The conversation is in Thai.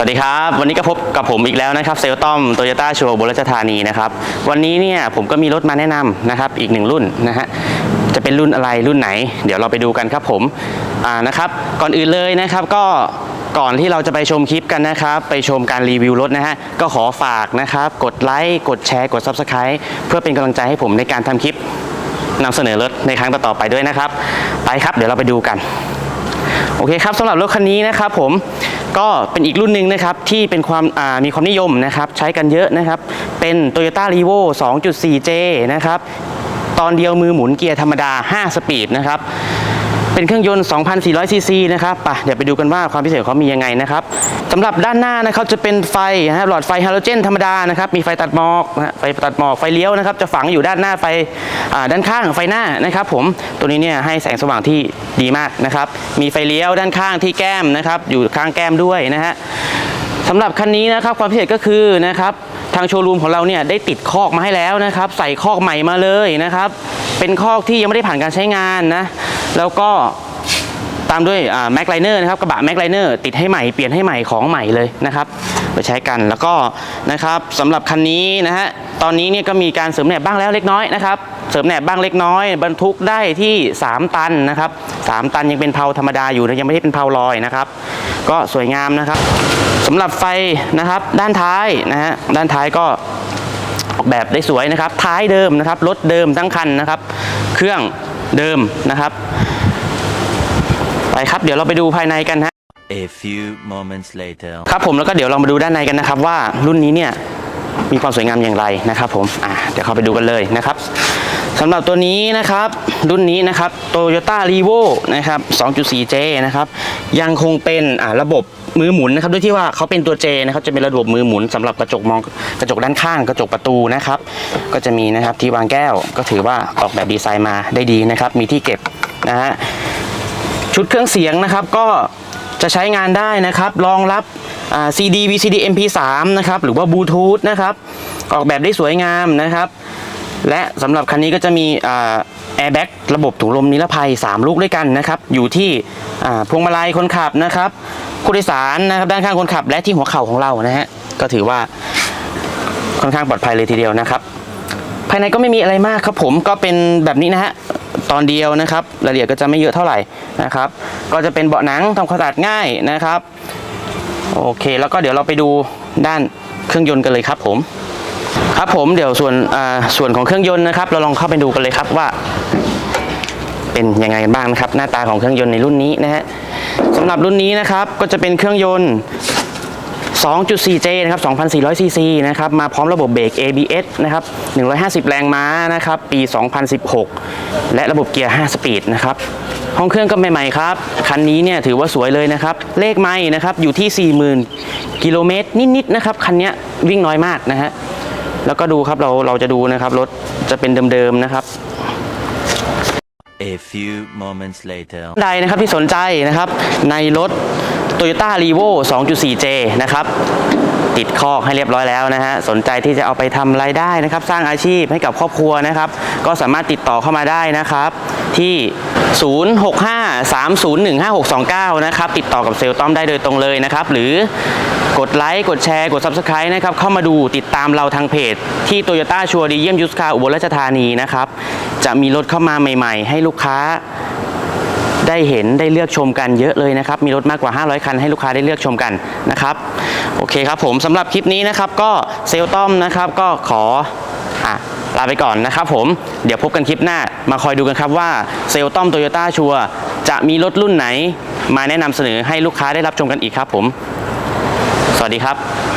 สวัสดีครับ วันนี้ก็พบกับผมอีกแล้วนะครับเซลต้อมโตโยต้าโชว์บรชธานีนะครับวันนี้เนี่ยผมก็มีรถมาแนะนำนะครับอีกหนึ่งรุ่นนะฮะจะเป็นรุ่นอะไรรุ่นไหน เดี๋ยวเราไปดูกันครับผมอ่านะครับก่อนอื่นเลยนะครับก็ก่อนที่เราจะไปชมคลิปกันนะครับ ไปชมการรีวิวรถนะฮะ ก็ขอฝากนะครับ กดไลค์ กดแชร์ กด Subscribe เพื่อเป็นกำลังใจให้ผมในการทำคลิปนำเสนอรถในครั้งต่อๆไปด้วยนะครับ ไปครับ เดี๋ยวเราไปดูกัน โอเคครับสำหรับรถคันนี้นะครับผม ก็เป็นอีกรุ่นหนึ่งนะครับที่เป็นความมีความนิยมนะครับใช้กันเยอะนะครับเป็น Toyota r e v o 2.4J นะครับตอนเดียวมือหมุนเกียร์ธรรมดา 5 สปีดนะครับ เป็นเครื่องยนต์ 2,400 ซีซีนะครับไปเดี๋ยวไปดูกันว่าความพิเศษของเขามียังไงนะครับสำหรับด้านหน้านะครับจะเป็นไฟนะหลอดไฟฮาโลเจนธรรมดานะครับมีไฟตัดหมอกนะไฟตัดหมอกไฟเลี้ยวนะครับจะฝังอยู่ด้านหน้าไฟด้านข้างไฟหน้านะครับ ผมตัวนี้เนี่ยให้แสงสว่างที่ดีมากนะครับ มีไฟเลี้ยวด้านข้างที่แก้มนะครับ อยู่ข้างแก้มด้วยนะฮะสำหรับคันนี้นะครับความพิเศษก็คือนะครับทางโชว์รูมของเราเนี่ยได้ติดคอกมาให้แล้วนะครับ ใส่คอกใหม่มาเลยนะครับ เป็นคอกที่ยังไม่ได้ผ่านการใช้งานนะ แล้วก็ตามด้วยแม็กไลเนอร์นะครับกระบะแม็กไลเนอร์ติดให้ใหม่เปลี่ยนให้ใหม่ของใหม่เลยนะครับไปใช้กันแล้วก็นะครับสำหรับคันนี้นะฮะตอนนี้เนี่ยก็มีการเสริมแหนบบ้างแล้วเล็กน้อยนะครับเสริมแหนบบ้างเล็กน้อย บรรทุกได้ที่ 3 ตันนะครับ3ตันยังเป็นเพลาธรรมดาอยู่นะยังไม่ได้เป็นเพลาลอยนะครับ ก็สวยงามนะครับสำหรับไฟนะครับด้านท้ายนะฮะด้านท้ายก็ออกแบบได้สวยนะครับท้ายเดิมนะครับรถเดิมทั้งคันนะครับ เครื่อง เดิมนะครับ ไปครับเดี๋ยวเราไปดูภายในกันฮะ A few moments later. ครับผมแล้วก็เดี๋ยวเรามาดูด้านในกันนะครับ ว่ารุ่นนี้เนี่ยมีความสวยงามอย่างไรนะครับผมอะเดี๋ยวเข้าไปดูกันเลยนะครับสำหรับตัวนี้นะครับ รุ่นนี้นะครับ Toyota r e v o นะครับ 2.4J นะครับ ยังคงเป็นอ่าระบบ มือหมุนนะครับด้วยที่ว่าเขาเป็นตัว J นะครับจะเป็นระบบมือหมุนสำหรับกระจกมองกระจกด้านข้างกระจกประตูนะครับ ก็จะมีนะครับที่วางแก้วก็ถือว่าออกแบบดีไซน์มาได้ดีนะครับ มีที่เก็บนะฮะชุดเครื่องเสียงนะครับก็จะใช้งานได้นะครับรองรับอ่า CD VCD MP3 นะครับหรือว่าบลูทูธนะครับออกแบบได้สวยงามนะครับ และสำหรับคันนี้ก็จะมีแอร์แบ็กระบบถุงลมนิรภัย 3 ลูกด้วยกันนะครับ อยู่ที่พวงมาลัยคนขับนะครับผู้โดยสารนะครับด้านข้างคนขับ และที่หัวเข่าของเรานะฮะก็ถือว่าค่อนข้างปลอดภัยเลยทีเดียวนะครับ ภายในก็ไม่มีอะไรมากครับผมก็เป็นแบบนี้นะฮะตอนเดียวนะครับรายละเอียดก็จะไม่เยอะเท่าไหร่นะครับ ก็จะเป็นเบาะหนังทำความสะอาดง่ายนะครับ โอเค แล้วก็เดี๋ยวเราไปดูด้านเครื่องยนต์กันเลยครับผม ครับผมเดี๋ยวส่วนส่วนของเครื่องยนต์นะครับ เราลองเข้าไปดูกันเลยครับว่า เป็นยังไงกันบ้างนะครับ หน้าตาของเครื่องยนต์ในรุ่นนี้นะฮะสำหรับรุ่นนี้นะครับก็จะเป็นเครื่องยนต์ 2.4J นะครับ 2,400ซีซีนะครับ มาพร้อมระบบเบรก ABS นะครับ 150 แรงม้านะครับ ปี 2016 และระบบเกียร์ 5 สปีดนะครับ ห้องเครื่องก็ใหม่ๆครับ คันนี้เนี่ยถือว่าสวยเลยนะครับ เลขไม่นะครับ อยู่ที่ 40,000 กิโลเมตรนิดๆนะครับ คันนี้วิ่งน้อยมากนะฮะ แล้วก็ดูครับเราเราจะดูนะครับรถจะเป็นเดิมๆนะครับ A few moments later. ใดนะครับที่สนใจนะครับในรถ Toyota r e v o 2.4J นะครับ ติดคอกให้เรียบร้อยแล้วนะฮะสนใจที่จะเอาไปทำรายได้นะครับ สร้างอาชีพให้กับครอบครัวนะครับ ก็สามารถติดต่อเข้ามาได้นะครับที่ 0653015629 นะครับ ติดต่อกับเซลต้อมได้โดยตรงเลยนะครับ หรือกดไลค์ กดแชร์ กด Subscribe นะครับ เข้ามาดูติดตามเราทางเพจ ที่ Toyota ชัวร์ดีเยี่ยมยูสคาอุบลราชธานีนะครับ จะมีรถเข้ามาใหม่ๆ ให้ลูกค้าได้เห็นได้เลือกชมกันเยอะเลยนะครับ มีรถมากกว่า 500 คันให้ลูกค้าได้เลือกชมกันนะครับ โอเคครับผมสำหรับคลิปนี้นะครับก็เซลต้อมนะครับก็ขออลาไปก่อนนะครับผมเดี๋ยวพบกันคลิปหน้ามาคอยดูกันครับว่าเซลต้อมโตโยต้าชัวจะมีรถรุ่นไหน มาแนะนำเสนอให้ลูกค้าได้รับชมกันอีกครับผม สวัสดีครับ